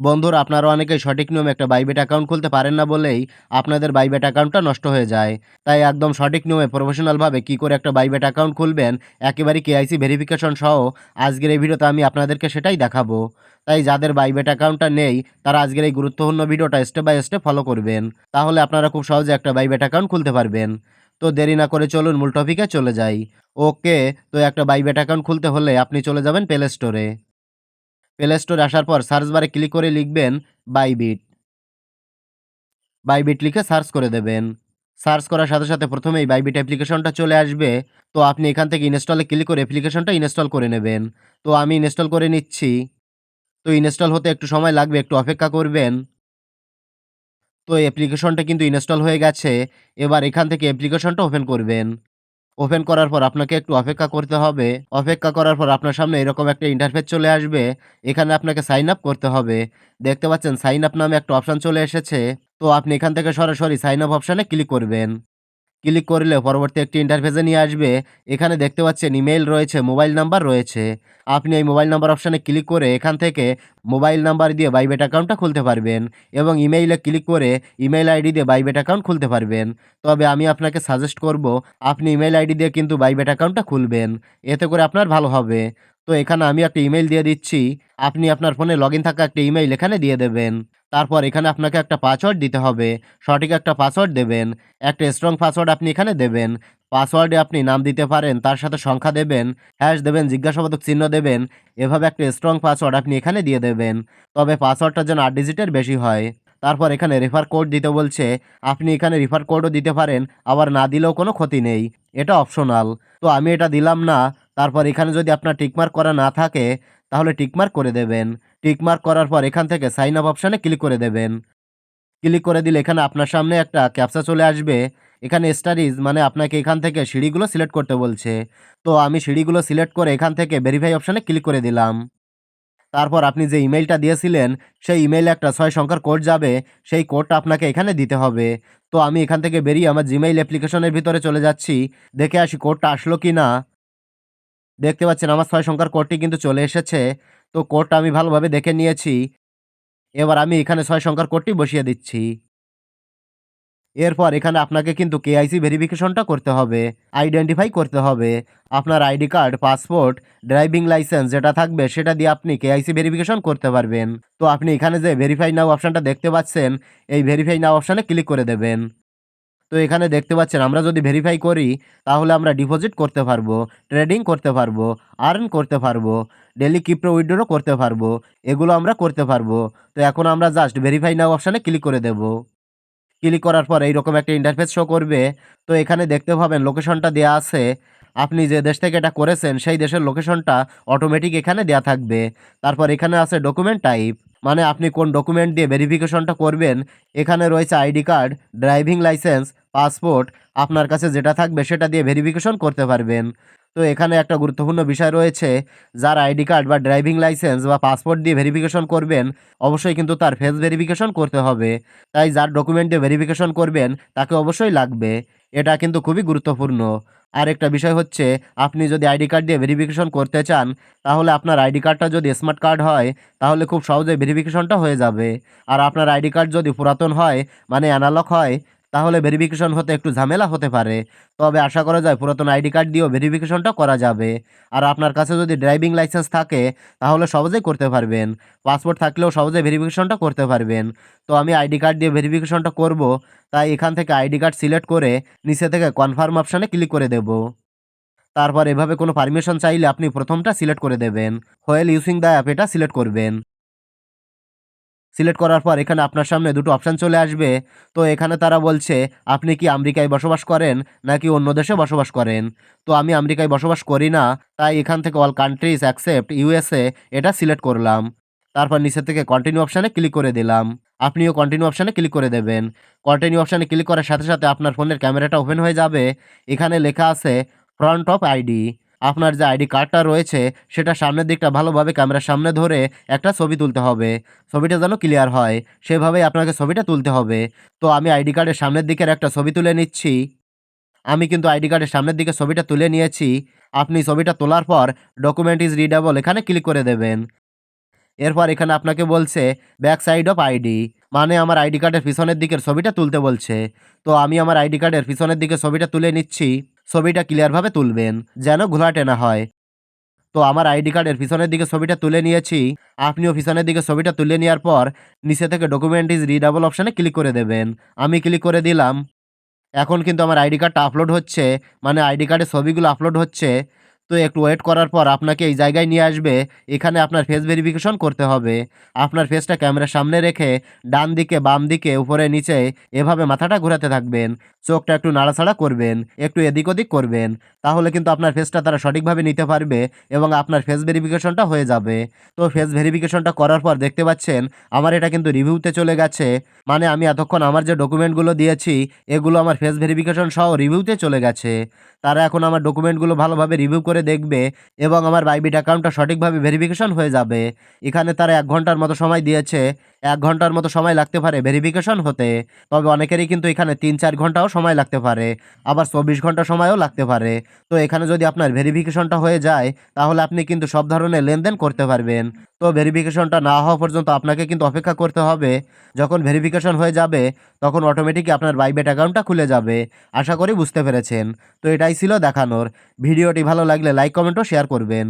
বন্ধুরা, আপনারা অনেকেই সঠিক নিয়মে একটা বাইবেট অ্যাকাউন্ট খুলতে পারেন না বলেই আপনাদের বাইবেট অ্যাকাউন্টটা নষ্ট হয়ে যায়। তাই একদম সঠিক নিয়মে প্রফেশনালভাবে কী করে একটা বাইবেট অ্যাকাউন্ট খুলবেন একেবারে কেআইসি ভেরিফিকেশন সহ আজকের এই ভিডিওতে আমি আপনাদেরকে সেটাই দেখাবো। তাই যাদের বাইবেট অ্যাকাউন্টটা নেই, তারা আজকের এই গুরুত্বপূর্ণ ভিডিওটা স্টেপ বাই স্টেপ ফলো করবেন। তাহলে আপনারা খুব সহজে একটা বাইবেট অ্যাকাউন্ট খুলতে পারবেন। তো দেরি না করে চলুন মূল টপিকে চলে যাই। ওকে তো একটা বাইবেট অ্যাকাউন্ট খুলতে হলে আপনি চলে যাবেন প্লে স্টোরে প্লে স্টোরে আসার পর সার্চ বারে ক্লিক করে লিখবেন বাইবিট বাইবিট লিখে সার্চ করে দেবেন। সার্চ করার সাথে সাথে প্রথমেই বাইবিট অ্যাপ্লিকেশনটা চলে আসবে। তো আপনি এখান থেকে ইনস্টলে ক্লিক করে অ্যাপ্লিকেশনটা ইনস্টল করে নেবেন। তো আমি ইনস্টল করে নিচ্ছি। তো ইনস্টল হতে একটু সময় লাগবে, একটু অপেক্ষা করবেন। তো অ্যাপ্লিকেশনটা কিন্তু ইনস্টল হয়ে গেছে। এবার এখান থেকে অ্যাপ্লিকেশনটা ওপেন করবেন। ওপেন করার পর আপনাকে একটু অপেক্ষা করতে হবে। অপেক্ষা করার পর আপনার সামনে এরকম একটা ইন্টারফেস চলে আসবে। এখানে আপনাকে সাইন আপ করতে হবে। দেখতে পাচ্ছেন সাইন আপ নামে একটা অপশান চলে এসেছে। তো আপনি এখান থেকে সরাসরি সাইন আপ অপশানে ক্লিক করবেন। ক্লিক করলে পরবর্তী একটি ইন্টারফেসে নিয়ে আসবে। এখানে দেখতে পাচ্ছেন ইমেইল রয়েছে মোবাইল নাম্বার রয়েছে। আপনি এই মোবাইল নাম্বার অপশানে ক্লিক করে এখান থেকে মোবাইল নাম্বার দিয়ে বাইবেট অ্যাকাউন্টটা খুলতে পারবেন এবং ইমেইলে ক্লিক করে ইমেইল আইডি দিয়ে বাইবেট অ্যাকাউন্ট খুলতে পারবেন। তবে আমি আপনাকে সাজেস্ট করব, আপনি ইমেইল আইডি দিয়ে কিন্তু বাইবেট অ্যাকাউন্টটা খুলবেন। এতে করে আপনার ভালো হবে। তো এখানে আমি একটা ইমেইল দিয়ে দিচ্ছি। আপনি আপনার ফোনে লগ থাকা একটা ইমেইল এখানে দিয়ে দেবেন। তারপর এখানে আপনাকে একটা পাসওয়ার্ড দিতে হবে। সঠিক একটা পাসওয়ার্ড দেবেন। একটা স্ট্রং পাসওয়ার্ড আপনি এখানে দেবেন। পাসওয়ার্ডে আপনি নাম দিতে পারেন, তার সাথে সংখ্যা দেবেন হ্যাশ দেবেন, জিজ্ঞাসাবাদক চিহ্ন দেবেন, এভাবে একটা স্ট্রং পাসওয়ার্ড আপনি এখানে দিয়ে দেবেন। তবে পাসওয়ার্ডটা যেন আট ডিজিটের বেশি হয়। তারপর এখানে রেফার কোড দিতে বলছে। আপনি এখানে রেফার কোডও দিতে পারেন, আবার না দিলেও কোনো ক্ষতি নেই। এটা অপশনাল তো আমি এটা দিলাম না। তারপর এখানে যদি আপনার টিকমার্ক করা না থাকে, তাহলে টিকমার্ক করে দেবেন। টিকমার্ক করার পর এখান থেকে সাইন আপ অপশানে ক্লিক করে দেবেন। ক্লিক করে দিলে এখানে আপনার সামনে একটা ক্যাপসা চলে আসবে। এখানে স্টাডিজ মানে আপনাকে এখান থেকে সিঁড়িগুলো সিলেক্ট করতে বলছে। তো আমি সিঁড়িগুলো সিলেক্ট করে এখান থেকে ভেরিফাই অপশানে ক্লিক করে দিলাম। তারপর আপনি যে ইমেলটা দিয়েছিলেন, সেই ইমেইলে একটা ছয় সংখ্যার কোড যাবে। সেই কোডটা আপনাকে এখানে দিতে হবে। তো আমি এখান থেকে বেরিয়ে আমার জিমেইল অ্যাপ্লিকেশনের ভিতরে চলে যাচ্ছি। দেখে আসি কোডটা আসলো কি না দেখতে পাচ্ছেন আমার ছয় সংখ্যার কোডটি কিন্তু চলে এসেছে। তো কোডটা আমি ভালোভাবে দেখে নিয়েছি। এবার আমি এখানে ছয় সংখ্যার কোডটি বসিয়ে দিচ্ছি। এরপর এখানে আপনাকে কিন্তু কেআইসি ভেরিফিকেশনটা করতে হবে আইডেন্টিফাই করতে হবে। আপনার ID card passport driving licence যেটা থাকবে সেটা দিয়ে আপনি কেআইসি ভেরিফিকেশন করতে পারবেন। তো আপনি এখানে যে ভেরিফাই নাও অপশানটা দেখতে পাচ্ছেন, এই ভেরিফাই নাও অপশানে ক্লিক করে দেবেন। তো এখানে দেখতে পাচ্ছেন, আমরা যদি ভেরিফাই করি, তাহলে আমরা ডিপোজিট করতে পারব ট্রেডিং করতে পারব আর্ন করতে পারব ডেলি কিপ্রো উইড্রো করতে পারব, এগুলো আমরা করতে পারব। তো এখন আমরা জাস্ট ভেরিফাই নাও অপশানে ক্লিক করে দেব। ক্লিক করার পর এইরকম একটা ইন্টারফেস শো করবে। তো এখানে দেখতে পাবেন লোকেশনটা দেওয়া আছে। আপনি যে দেশ থেকে এটা করেছেন, সেই দেশের লোকেশনটা অটোমেটিক এখানে দেওয়া থাকবে। তারপর এখানে আছে ডকুমেন্ট টাইপ মানে আপনি কোন ডকুমেন্ট দিয়ে ভেরিফিকেশনটা করবেন, এখানে রয়েছে ID card driving licence passport আপনার কাছে যেটা থাকবে সেটা দিয়ে ভেরিফিকেশন করতে পারবেন। তো এখানে একটা গুরুত্বপূর্ণ বিষয় রয়েছে, যার আইডি কার্ড বা ড্রাইভিং লাইসেন্স বা পাসপোর্ট দিয়ে ভেরিফিকেশন করবেন, অবশ্যই কিন্তু তার ফেস ভেরিফিকেশন করতে হবে। তাই যার ডকুমেন্ট দিয়ে ভেরিফিকেশন করবেন, তাকে অবশ্যই লাগবে। এটা কিন্তু খুবই গুরুত্বপূর্ণ। আর একটা বিষয় হচ্ছে, আপনি যদি আইডি কার্ড দিয়ে ভেরিফিকেশন করতে চান, তাহলে আপনার আইডি কার্ডটা যদি স্মার্ট কার্ড হয়, তাহলে খুব সহজে ভেরিফিকেশনটা হয়ে যাবে। আর আপনার আইডি কার্ড যদি পুরাতন হয় মানে অ্যানালগ হয় তাহলে ভেরিফিকেশন হতে একটু ঝামেলা হতে পারে। তবে আশা করা যায় পুরাতন আইডি কার্ড দিয়েও ভেরিফিকেশনটা করা যাবে। আর আপনার কাছে যদি ড্রাইভিং লাইসেন্স থাকে, তাহলে সহজেই করতে পারবেন। পাসপোর্ট থাকলেও সহজে ভেরিফিকেশনটা করতে পারবেন। তো আমি আইডি কার্ড দিয়ে ভেরিফিকেশনটা করব। তাই এখান থেকে আইডি কার্ড সিলেক্ট করে নিচে থেকে কনফার্ম অপশানে ক্লিক করে দেব। তারপর এভাবে কোনো পারমিশন চাইলে আপনি প্রথমটা সিলেক্ট করে দেবেন। হোয়েল ইউসিং দ্য অ্যাপ এটা সিলেক্ট করবেন। সিলেক্ট করার পর এখানে আপনার সামনে দুটো অপশান চলে আসবে। তো এখানে তারা বলছে, আপনি কি আমেরিকায় বসবাস করেন নাকি অন্য দেশে বসবাস করেন? তো আমি আমেরিকায় বসবাস করি না, তাই এখান থেকে অল কান্ট্রিজ অ্যাকসেপ্ট ইউএসএ এটা সিলেক্ট করলাম। তারপর নিচে থেকে কন্টিনিউ অপশানে ক্লিক করে দিলাম। আপনিও কন্টিনিউ অপশানে ক্লিক করে দেবেন। কন্টিনিউ অপশানে ক্লিক করার সাথে সাথে আপনার ফোনের ক্যামেরাটা ওপেন হয়ে যাবে। এখানে লেখা আছে ফ্রন্ট অফ আইডি আপনার যে আইডি কার্ডটা রয়েছে, সেটা সামনের দিকটা ভালোভাবে ক্যামেরার সামনে ধরে একটা ছবি তুলতে হবে। ছবিটা যেন ক্লিয়ার হয়, সেভাবেই আপনাকে ছবিটা তুলতে হবে। তো আমি আইডি কার্ডের সামনের দিকের একটা ছবি তুলে নিচ্ছি। আমি কিন্তু আইডি কার্ডের সামনের দিকে ছবিটা তুলে নিয়েছি। আপনি ছবিটা তোলার পর ডকুমেন্ট ইজ রিডেবল এখানে ক্লিক করে দেবেন। এরপর এখানে আপনাকে বলছে ব্যাক সাইড অফ আইডি মানে আমার আইডি কার্ডের পিছনের দিকের ছবিটা তুলতে বলছে। তো আমি আমার আইডি কার্ডের পিছনের দিকে ছবিটা তুলে নিচ্ছি। ছবিটা ক্লিয়ারভাবে তুলবেন, যেন ঘোলাটে না হয়। তো আমার আইডি কার্ডের পিছনের দিকে ছবিটা তুলে নিয়েছি, আপনিও পিছনের দিকে ছবিটা তুলে নেওয়ার পর নিচে থেকে ডকুমেন্ট ইজ রিডাবল অপশানে ক্লিক করে দেবেন। আমি ক্লিক করে দিলাম। এখন কিন্তু আমার আইডি কার্ডটা আপলোড হচ্ছে মানে আইডি কার্ডের ছবিগুলো আপলোড হচ্ছে। তো একটু ওয়েট করার পর আপনাকে এই জায়গায় নিয়ে আসবে। এখানে আপনার ফেস ভেরিফিকেশন করতে হবে। আপনার ফেসটা ক্যামেরার সামনে রেখে ডান দিকে, বাম দিকে, উপরে, নিচে এভাবে মাথাটা ঘোরাতে থাকবেন। চোখটা একটু নাড়াচাড়া করবেন, একটু এদিক ওদিক করবেন। তাহলে কিন্তু আপনার ফেসটা তারা সঠিকভাবে নিতে পারবে এবং আপনার ফেস ভেরিফিকেশনটা হয়ে যাবে। তো ফেস ভেরিফিকেশনটা করার পর দেখতে পাচ্ছেন, আমার এটা কিন্তু রিভিউতে চলে গেছে। মানে আমি এতক্ষণ আমার যে ডকুমেন্টগুলো দিয়েছি, এগুলো আমার ফেস ভেরিফিকেশন সহ রিভিউতে চলে গেছে। তারা এখন আমার ডকুমেন্টগুলো ভালোভাবে রিভিউ করে দেখবে এবং আমার বাইবিট অ্যাকাউন্টটা সঠিকভাবে ভেরিফিকেশন হয়ে যাবে। এখানে তারা এক ঘণ্টার মতো সময় দিয়েছে, এক ঘণ্টার মতো সময় লাগতে পারে ভেরিফিকেশন হতে। তবে অনেকেরই কিন্তু এখানে তিন চার ঘন্টাও সময় লাগতে পারে, আবার চব্বিশ ঘণ্টা সময়ও লাগতে পারে। তো এখানে যদি আপনার ভেরিফিকেশনটা হয়ে যায়, তাহলে আপনি কিন্তু সব ধরনের লেনদেন করতে পারবেন। তো ভেরিফিকেশনটা না হওয়া পর্যন্ত আপনাকে কিন্তু অপেক্ষা করতে হবে। যখন ভেরিফিকেশন হয়ে যাবে, তখন অটোমেটিকই আপনার বাইবেট অ্যাকাউন্টটা খুলে যাবে। আশা করি বুঝতে পেরেছেন। তো এটাই ছিল দেখানোর। ভিডিওটি ভালো লাইক কমেন্ট ও শেয়ার করবেন।